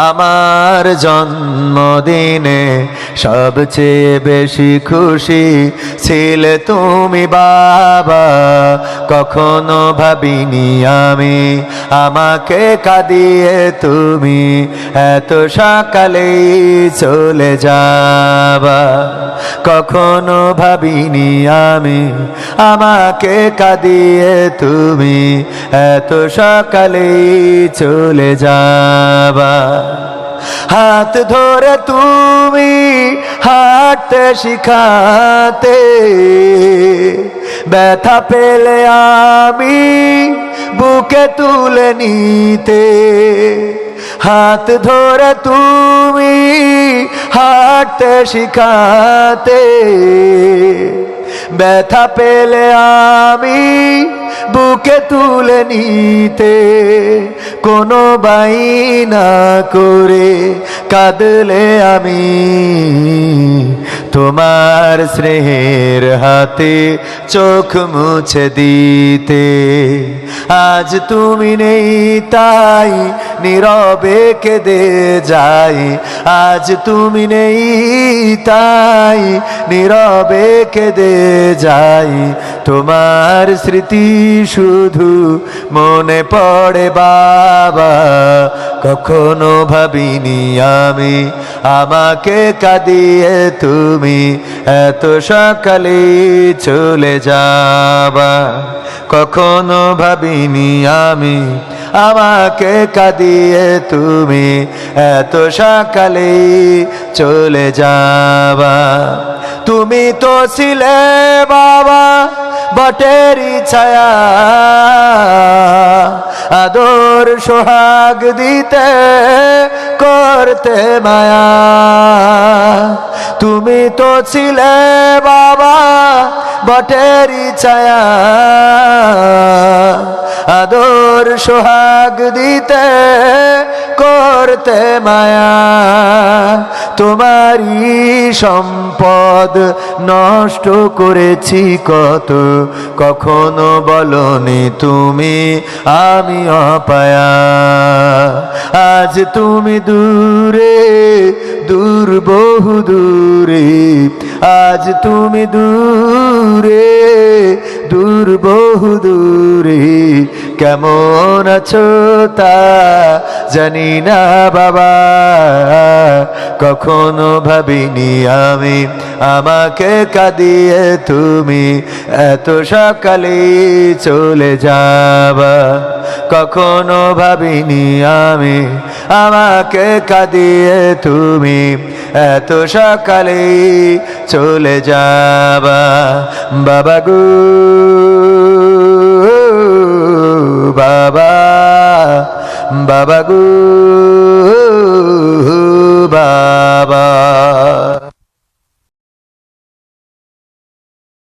আমার জন্মদিনে সবচেয়ে বেশি খুশি ছিলে তুমি বাবা। কখনো ভাবিনি আমি। আমাকে কাঁদিয়ে তুমি এত সকালেই চলে যাবা। কখনো ভাবিনি আমি। আমাকে কাঁদিয়ে তুমি এত সকালেই চলে যাবা। হাত ধরে তুমি হাঁটতে শিখাতে ব্যথা পেলে আমি বুকে তুলে নিতে। হাত ধরে তুমি হাঁটতে শিখাতে। ব্যথা পেলে আমি বুকে তুলে নিতে। কোনো বাইনা করে কাঁদলে আমি তোমার স্নেহের হাতে চোখ মুছে দিতে। আজ তুমি নেই, তাই নীরবে কেঁদে যাই। আজ তুমি নেই, তাই নীরবে কেঁদে যাই। তোমার স্মৃতি শুধু মনে পড়ে বাবা। কখনো ভাবিনি আমি, আমাকে কাঁদিয়ে তুমি এত সকালে চলে যাবা। কখনো ভাবিনি আমি, আমাকে কাঁদিয়ে তুমি এত সকালে চলে যাবা। তুমি তো ছিলে বাবা বটেরই ছায়া। আদর সোহাগ দিতে করতে মায়া। তুমি তো ছিলে বাবা বটেরি ছায়া। আদর সোহাগ দিতে করতে মায়া, তোমারই সম্পদ নষ্ট করেছি কত, কখনো বলনি তুমি আমি অপায়া। আজ তুমি দূরে, দূর, বহু দূরে, আজ তুমি দূরে, দূর, বহু দূরে কেমন আছো তা জানি না বাবা। কখনো ভাবিনি আমি আমাকে কাঁদিয়ে তুমি এত সকালে চলে যাবা। কখনো ভাবিনি আমি আমাকে কাঁদিয়ে তুমি এত সকালে চলে যাবা। বাবা গো। বাবা বাবা গো।